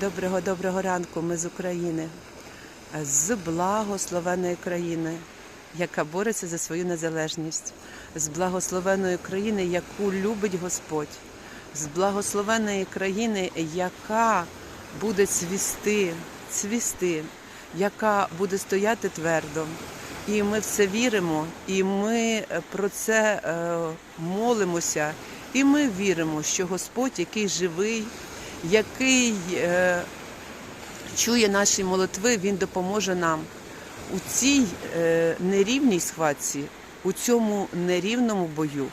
Доброго доброго ранку. Ми з України, з благословеної країни, яка бореться за свою незалежність, з благословеної країни, яку любить Господь, з благословеної країни, яка буде цвісти, цвісти, яка буде стояти твердо. І ми в це віримо, і ми е, про це е, молимося, і ми віримо, що Господь, який живий, який е, чує наші молитви, Він допоможе нам у цій е, нерівній схватці, у цьому нерівному бою.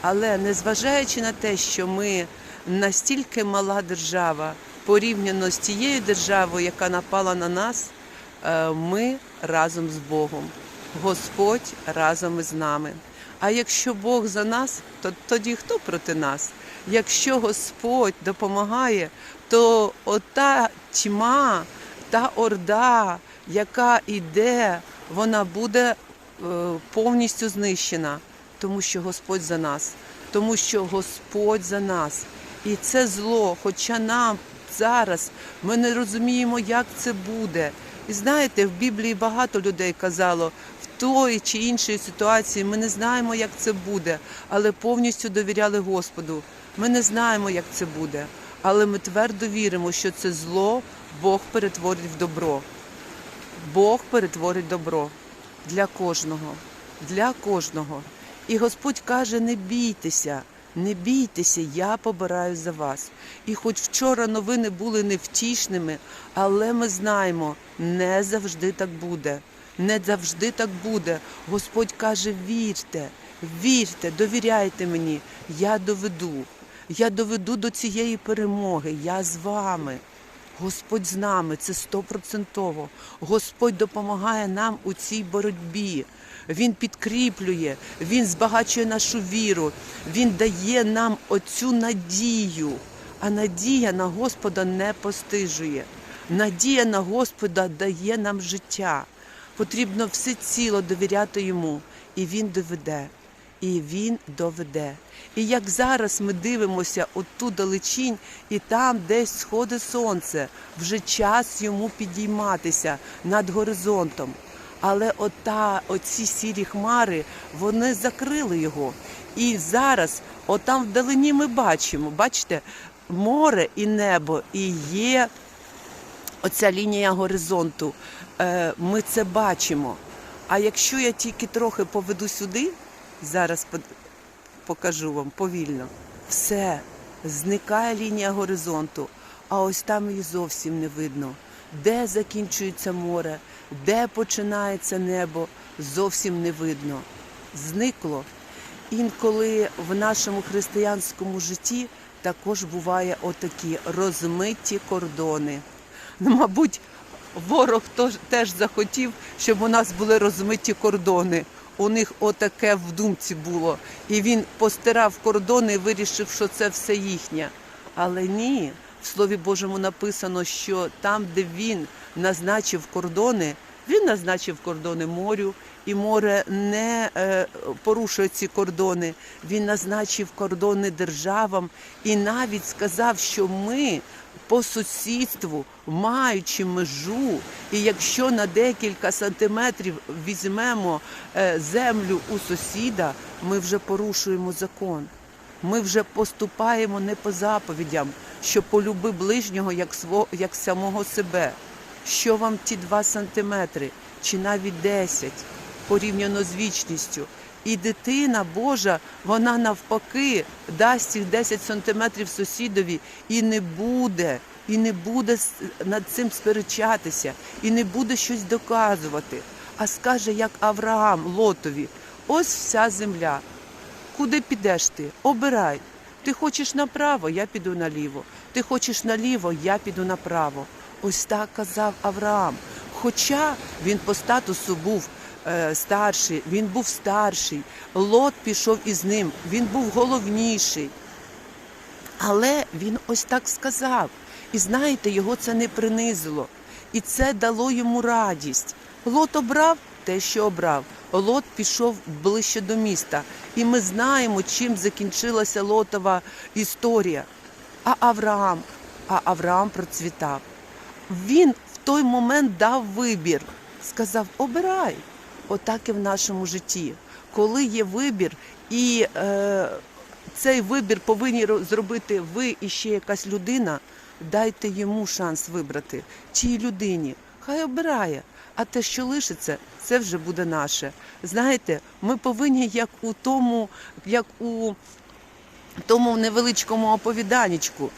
Але незважаючи на те, що ми настільки мала держава порівняно з тією державою, яка напала на нас, е, ми разом з Богом. Господь разом із нами. А якщо Бог за нас, то тоді хто проти нас? Якщо Господь допомагає, то ота тьма, та орда, яка йде, вона буде е, повністю знищена, тому що Господь за нас, тому що Господь за нас. І це зло, хоча нам зараз ми не розуміємо, як це буде. І знаєте, в Біблії багато людей казало, в тої чи іншої ситуації ми не знаємо, як це буде, але повністю довіряли Господу. Ми не знаємо, як це буде, але ми твердо віримо, що це зло Бог перетворить в добро. Бог перетворить добро для кожного, для кожного. І Господь каже: не бійтеся, не бійтеся, я побираю за вас. І хоч вчора новини були невтішними, але ми знаємо, не завжди так буде. Не завжди так буде. Господь каже: вірте, вірте, довіряйте мені, я доведу. Я доведу до цієї перемоги. Я з вами. Господь з нами, це стопроцентово. Господь допомагає нам у цій боротьбі. Він підкріплює, Він збагачує нашу віру, Він дає нам оцю надію. А надія на Господа не постижує. Надія на Господа дає нам життя. Потрібно всеціло довіряти йому, і він доведе. І він доведе. І як зараз ми дивимося оту далечінь, і там десь сходить сонце, вже час йому підійматися над горизонтом. Але ота, оці сірі хмари, вони закрили його. І зараз, отам вдалині ми бачимо, бачите, море і небо, і є оця лінія горизонту. Е, Ми це бачимо. А якщо я тільки трохи поведу сюди, зараз покажу вам повільно, все, зникає лінія горизонту, а ось там її зовсім не видно. Де закінчується море, де починається небо, зовсім не видно. Зникло. Інколи в нашому християнському житті також буває отакі розмиті кордони. Ну, мабуть, ворог теж захотів, щоб у нас були розмиті кордони. У них отаке в думці було. І він постирав кордони вирішив, що це все їхнє. Але ні, в Слові Божому написано, що там, де він назначив кордони, він назначив кордони морю, і море не е, порушує ці кордони. Він назначив кордони державам і навіть сказав, що ми по сусідству, маючи межу, і якщо на декілька сантиметрів візьмемо е, землю у сусіда, ми вже порушуємо закон. Ми вже поступаємо не по заповідям, що полюби ближнього як, сво, як самого себе. Що вам ті два сантиметри, чи навіть десять, порівняно з вічністю. І дитина Божа, вона навпаки дасть цих 10 сантиметрів сусідові і не буде, і не буде над цим сперечатися, і не буде щось доказувати, а скаже, як Авраам Лотові: ось вся земля. Куди підеш ти? Обирай. Ти хочеш направо, я піду наліво. Ти хочеш наліво, я піду направо. Ось так казав Авраам. Хоча він по статусу був старший, він був старший, Лот пішов із ним, він був головніший. Але він ось так сказав. І знаєте, його це не принизило. І це дало йому радість. Лот обрав те, що обрав. Лот пішов ближче до міста. І ми знаємо, чим закінчилася Лотова історія. А Авраам, а Авраам процвітав. Він в той момент дав вибір, сказав: обирай. Отак і в нашому житті. Коли є вибір, і е, цей вибір повинні зробити ви і ще якась людина, дайте йому шанс вибрати. Чій людині? Хай обирає. А те, що лишиться, це вже буде наше. Знаєте, ми повинні, як у тому, як у тому невеличкому оповіданечку.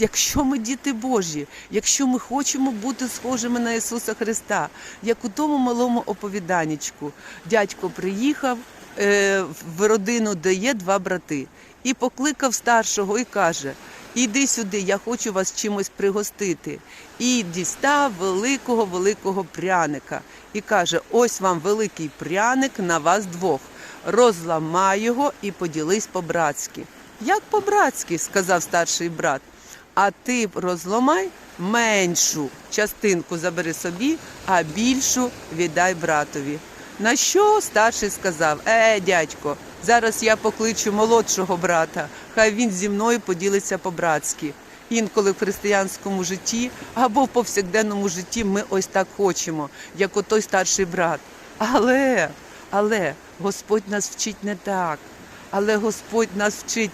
Якщо ми діти Божі, якщо ми хочемо бути схожими на Ісуса Христа, як у тому малому оповіданечку, дядько приїхав е, в родину, де є два брати, і покликав старшого і каже: Іди сюди, я хочу вас чимось пригостити. І дістав великого великого пряника і каже: Ось вам великий пряник на вас двох. Розламай його і поділись по-братськи. Як по-братськи, сказав старший брат. А ти розламай меншу частинку забери собі, а більшу віддай братові. На що старший сказав: Е, дядько, зараз я покличу молодшого брата, хай він зі мною поділиться по-братськи. Інколи в християнському житті або в повсякденному житті ми ось так хочемо, як отой старший брат. Але, але Господь нас вчить не так. Але Господь нас вчить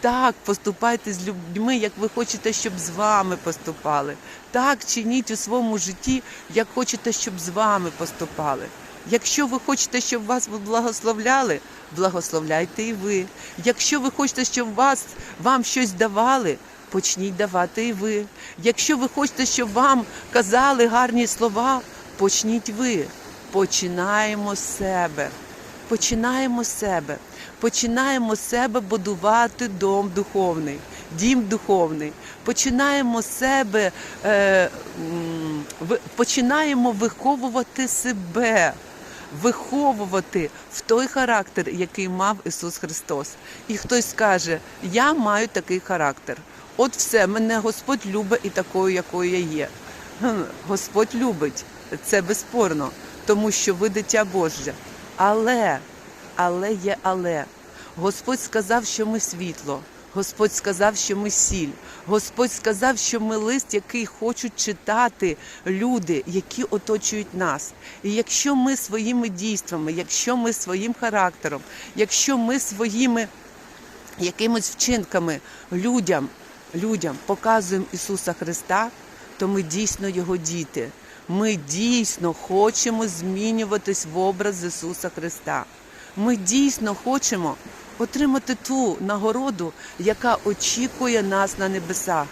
так, поступайте з людьми, як ви хочете, щоб з вами поступали. Так чиніть у своєму житті, як хочете, щоб з вами поступали. Якщо ви хочете, щоб вас благословляли, благословляйте і ви. Якщо ви хочете, щоб вас, вам щось давали, почніть давати і ви. Якщо ви хочете, щоб вам казали гарні слова, почніть ви. Починаємо з себе. Починаємо з себе. Починаємо з себе будувати дом духовний, дім духовний. Починаємо себе, е, починаємо виховувати себе, виховувати в той характер, який мав Ісус Христос. І хтось скаже: Я маю такий характер. От все, мене Господь любить і такою, якою я є. Господь любить, це безспорно, тому що ви дитя Боже. Але, але є але. Господь сказав, що ми світло. Господь сказав, що ми сіль. Господь сказав, що ми лист, який хочуть читати люди, які оточують нас. І якщо ми своїми дійствами, якщо ми своїм характером, якщо ми своїми якимись вчинками людям, людям показуємо Ісуса Христа, то ми дійсно Його діти. Ми дійсно хочемо змінюватись в образ Ісуса Христа. Ми дійсно хочемо отримати ту нагороду, яка очікує нас на небесах.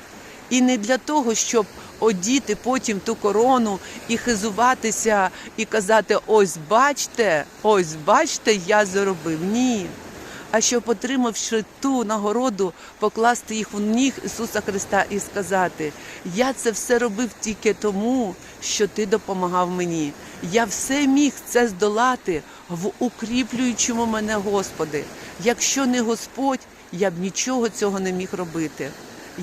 І не для того, щоб одіти потім ту корону і хизуватися, і казати: ось бачте, ось бачте, я заробив. Ні а щоб, отримавши ту нагороду, покласти їх у ніг Ісуса Христа і сказати: Я це все робив тільки тому, що Ти допомагав мені. Я все міг це здолати в укріплюючому мене Господи. Якщо не Господь, я б нічого цього не міг робити.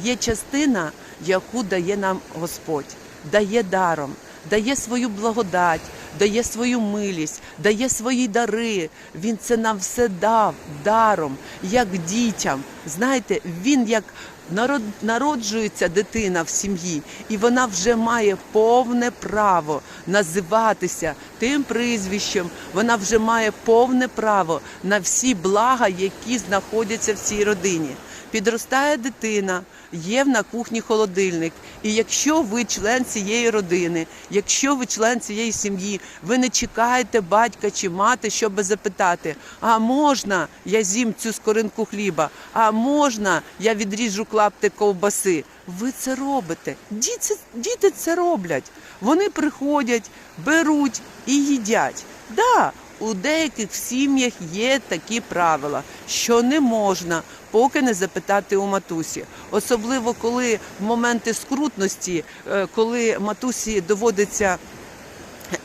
Є частина, яку дає нам Господь, дає даром, дає свою благодать, дає свою милість, дає свої дари. Він це нам все дав даром, як дітям. Знаєте, він як народ, народжується дитина в сім'ї, і вона вже має повне право називатися тим прізвищем. Вона вже має повне право на всі блага, які знаходяться в цій родині. Підростає дитина, є на кухні холодильник. І якщо ви член цієї родини, якщо ви член цієї сім'ї, ви не чекаєте батька чи мати, щоб запитати: а можна я з'їм цю скоринку хліба? А можна я відріжу клапти ковбаси? Ви це робите. Діти, діти це роблять. Вони приходять, беруть і їдять. Да, у деяких сім'ях є такі правила, що не можна, поки не запитати у матусі. Особливо коли в моменти скрутності, е, коли матусі доводиться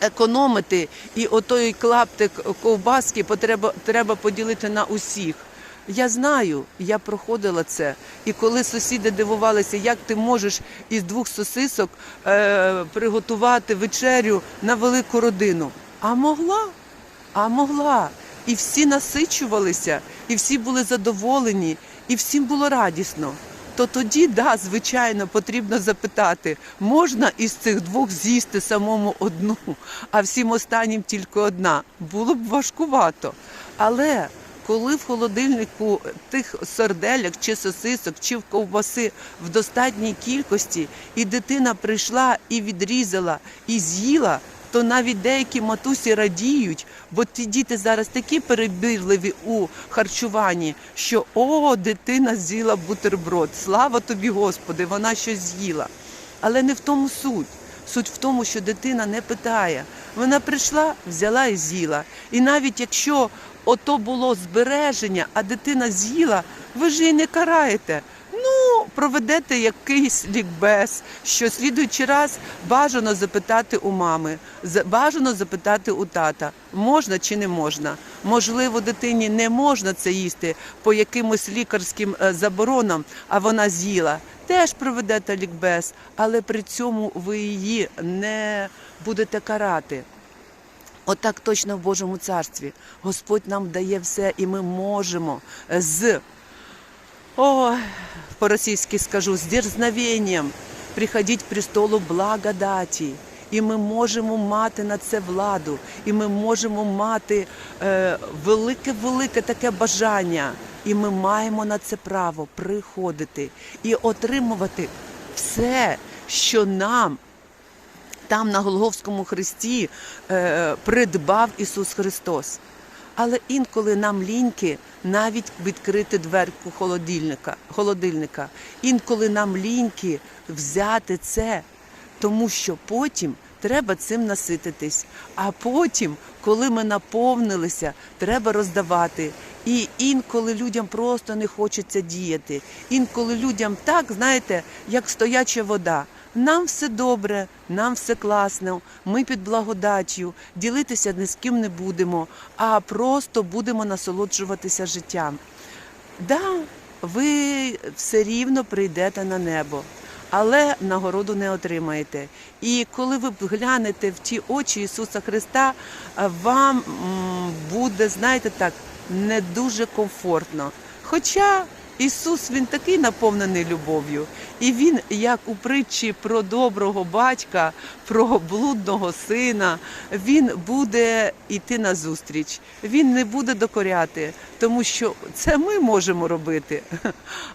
економити, і отой клаптик ковбаски потреба, треба поділити на усіх. Я знаю, я проходила це. І коли сусіди дивувалися, як ти можеш із двох сосисок е, приготувати вечерю на велику родину. А могла? А могла. І всі насичувалися, і всі були задоволені, і всім було радісно. то тоді, да, звичайно, потрібно запитати, можна із цих двох з'їсти самому одну, а всім останнім тільки одна. Було б важкувато. Але коли в холодильнику тих сарделек чи сосисок, чи в ковбаси в достатній кількості, і дитина прийшла і відрізала, і з'їла, то навіть деякі матусі радіють, бо ті діти зараз такі перебірливі у харчуванні, що о, дитина з'їла бутерброд. Слава тобі, Господи, вона щось з'їла. Але не в тому суть. Суть в тому, що дитина не питає. Вона прийшла, взяла і з'їла. І навіть якщо ото було збереження, а дитина з'їла, ви ж її не караєте. Проведете якийсь лікбез, що слідуючий раз бажано запитати у мами, бажано запитати у тата, можна чи не можна. Можливо, дитині не можна це їсти по якимось лікарським е, заборонам, а вона з'їла. Теж проведете лікбез, але при цьому ви її не будете карати. Отак точно в Божому царстві. Господь нам дає все, і ми можемо з о, по-російськи скажу, з дерзновенням приходити к престолу благодаті. І ми можемо мати на це владу, і ми можемо мати е, велике-велике таке бажання. І ми маємо на це право приходити і отримувати все, що нам там на Голговському хресті е, придбав Ісус Христос. Але інколи нам ліньки навіть відкрити дверку холодильника, холодильника. Інколи нам ліньки взяти це, тому що потім треба цим насититись. А потім, коли ми наповнилися, треба роздавати. І інколи людям просто не хочеться діяти. Інколи людям так, знаєте, як стояча вода. Нам все добре, нам все класно, ми під благодаттю, ділитися ні з ким не будемо, а просто будемо насолоджуватися життям. Да, ви все рівно прийдете на небо, але нагороду не отримаєте. І коли ви глянете в ті очі Ісуса Христа, вам буде, знаєте так, не дуже комфортно. Хоча Ісус він такий наповнений любов'ю, і він, як у притчі про доброго батька, про блудного сина, він буде йти на зустріч. Він не буде докоряти, тому що це ми можемо робити,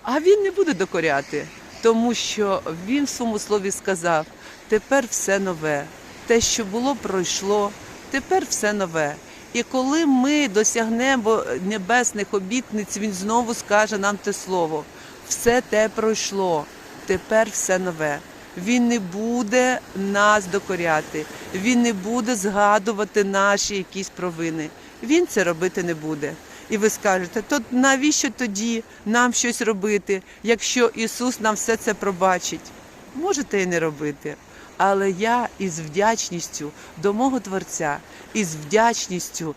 а він не буде докоряти, тому що він в своєму слові сказав: тепер все нове. Те, що було, пройшло, тепер все нове. І коли ми досягнемо небесних обітниць, він знову скаже нам те слово: все те пройшло, тепер все нове. Він не буде нас докоряти, він не буде згадувати наші якісь провини. Він це робити не буде. І ви скажете, то навіщо тоді нам щось робити, якщо Ісус нам все це пробачить? Можете і не робити. Але я із вдячністю до мого Творця, із вдячністю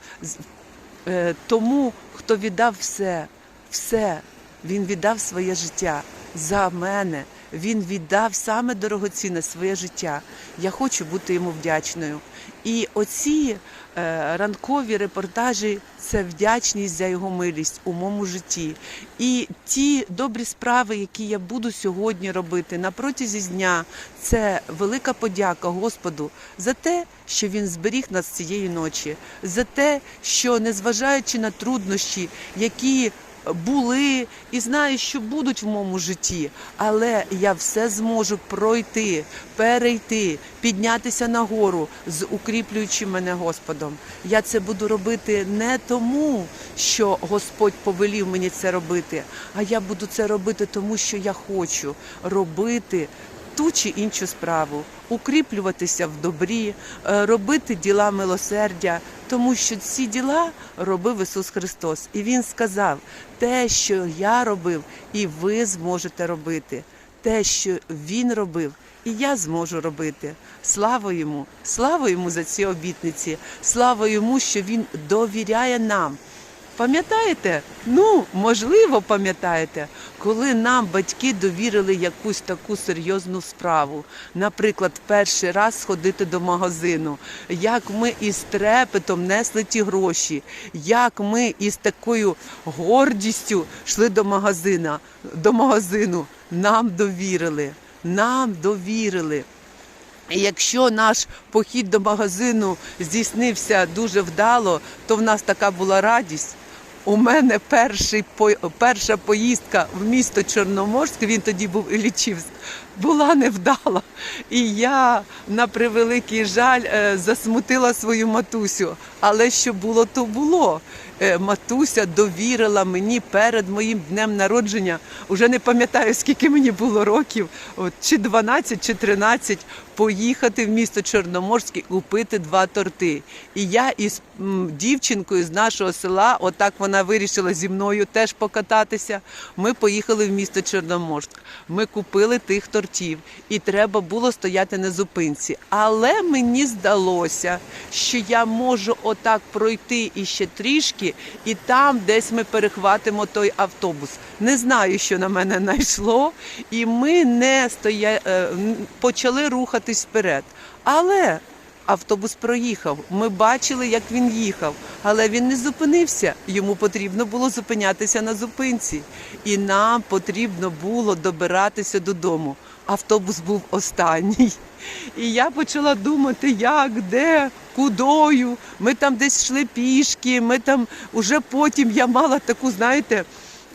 е, тому, хто віддав все, все, він віддав своє життя за мене. Він віддав саме дорогоцінне своє життя. Я хочу бути йому вдячною. І оці е, ранкові репортажі це вдячність за його милість у моєму житті. І ті добрі справи, які я буду сьогодні робити на протязі дня, це велика подяка Господу за те, що він зберіг нас цієї ночі, за те, що незважаючи на труднощі, які були і знаю, що будуть в моєму житті, але я все зможу пройти, перейти, піднятися нагору з укріплюючим мене Господом. Я це буду робити не тому, що Господь повелів мені це робити, а я буду це робити тому, що я хочу робити ту чи іншу справу, укріплюватися в добрі, е, робити діла милосердя, тому що ці діла робив Ісус Христос. І Він сказав: те, що я робив, і ви зможете робити. Те, що Він робив, і я зможу робити. Слава йому, слава йому за ці обітниці, слава йому, що він довіряє нам. Пам'ятаєте? Ну, можливо, пам'ятаєте, коли нам батьки довірили якусь таку серйозну справу. Наприклад, перший раз сходити до магазину, як ми із трепетом несли ті гроші, як ми із такою гордістю йшли до магазина, до магазину. нам довірили. Нам довірили. Якщо наш похід до магазину здійснився дуже вдало, то в нас така була радість. У мене перший, перша поїздка в місто Чорноморськ, він тоді був Іллічівськ, була невдала. І я, на превеликий жаль, е, засмутила свою матусю. Але що було, то було. Е, Матуся довірила мені перед моїм днем народження. Уже не пам'ятаю, скільки мені було років, от, чи 12, чи 13, поїхати в місто Чорноморськ і купити два торти. І я із дівчинкою з нашого села, отак вона вирішила зі мною теж покататися. Ми поїхали в місто Чорноморськ. Ми купили тих тортів, і треба було стояти на зупинці. Але мені здалося, що я можу отак пройти іще трішки, і там десь ми перехватимо той автобус. Не знаю, що на мене найшло, і ми не стоя... е, почали рухатись вперед. Але автобус проїхав. Ми бачили, як він їхав, але він не зупинився. Йому потрібно було зупинятися на зупинці, і нам потрібно було добиратися додому. Автобус був останній. І я почала думати, як, де, кудою. Ми там десь йшли пішки, ми там уже потім я мала таку, знаєте,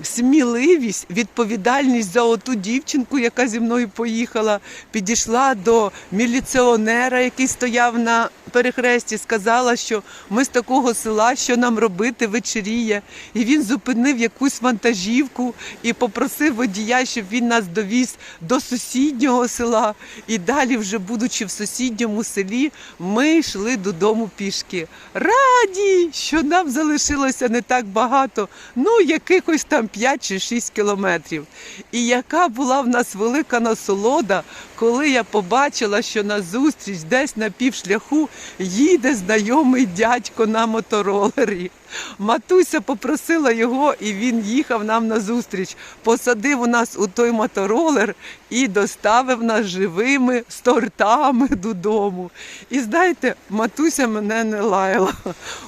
сміливість, відповідальність за оту дівчинку, яка зі мною поїхала, підійшла до міліціонера, який стояв на перехресті, сказала, що ми з такого села, що нам робити, вечеріє. І він зупинив якусь вантажівку і попросив водія, щоб він нас довіз до сусіднього села. І далі, вже будучи в сусідньому селі, ми йшли додому пішки. Раді, що нам залишилося не так багато, ну якихось там 5 чи 6 кілометрів. І яка була в нас велика насолода, коли я побачила, що назустріч десь на півшляху їде знайомий дядько на моторолері. Матуся попросила його, і він їхав нам назустріч. Посадив у нас у той моторолер і доставив нас живими з тортами додому. І знаєте, матуся мене не лаяла.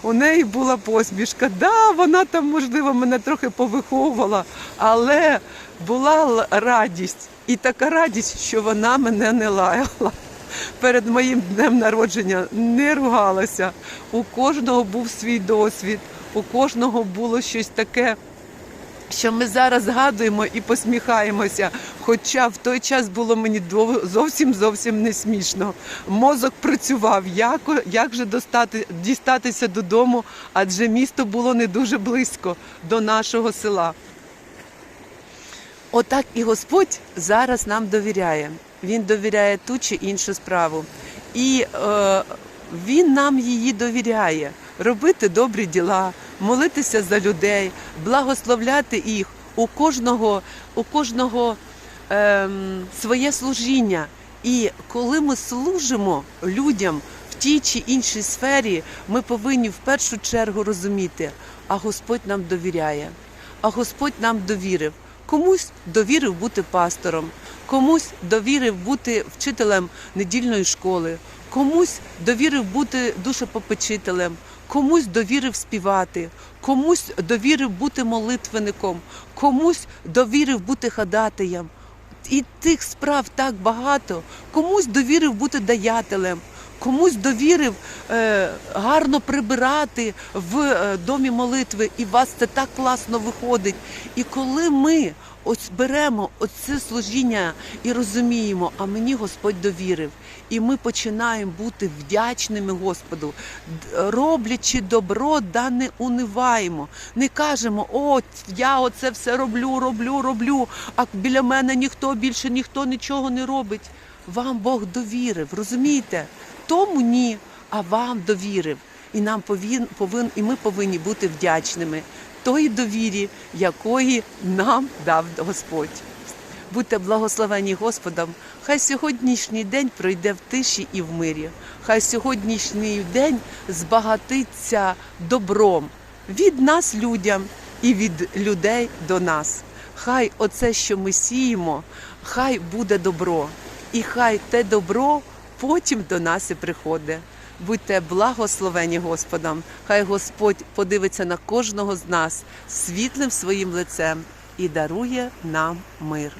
У неї була посмішка. Да, вона там, можливо, мене трохи повиховувала, але була радість. І така радість, що вона мене не лаяла. Перед моїм днем народження не ругалася. У кожного був свій досвід, у кожного було щось таке, що ми зараз згадуємо і посміхаємося. Хоча в той час було мені зовсім зовсім не смішно. Мозок працював, як, як же достати, дістатися додому, адже місто було не дуже близько до нашого села. Отак і Господь зараз нам довіряє. Він довіряє ту чи іншу справу. І е, Він нам її довіряє робити добрі діла, молитися за людей, благословляти їх. У кожного, у кожного ем, своє служіння. І коли ми служимо людям в тій чи іншій сфері, ми повинні в першу чергу розуміти, а Господь нам довіряє, а Господь нам довірив. Комусь довірив бути пастором, комусь довірив бути вчителем недільної школи, комусь довірив бути душепопечителем, комусь довірив співати, комусь довірив бути молитвенником, комусь довірив бути ходатаєм. І тих справ так багато. Комусь довірив бути даятелем, комусь довірив е, гарно прибирати в е, домі молитви, і у вас це так класно виходить. І коли ми ось беремо оце служіння і розуміємо, а мені Господь довірив, і ми починаємо бути вдячними Господу, роблячи добро, да не униваємо. Не кажемо, от я оце все роблю, роблю, роблю, а біля мене ніхто більше ніхто нічого не робить. Вам Бог довірив, розумієте? Тому ні, а вам довірив. І нам повін, повин, і ми повинні бути вдячними тої довірі, якої нам дав Господь. Будьте благословені Господом. Хай сьогоднішній день пройде в тиші і в мирі. Хай сьогоднішній день збагатиться добром від нас людям і від людей до нас. Хай оце, що ми сіємо, хай буде добро, і хай те добро потім до нас і приходить. Будьте благословені Господом. Хай Господь подивиться на кожного з нас світлим своїм лицем і дарує нам мир.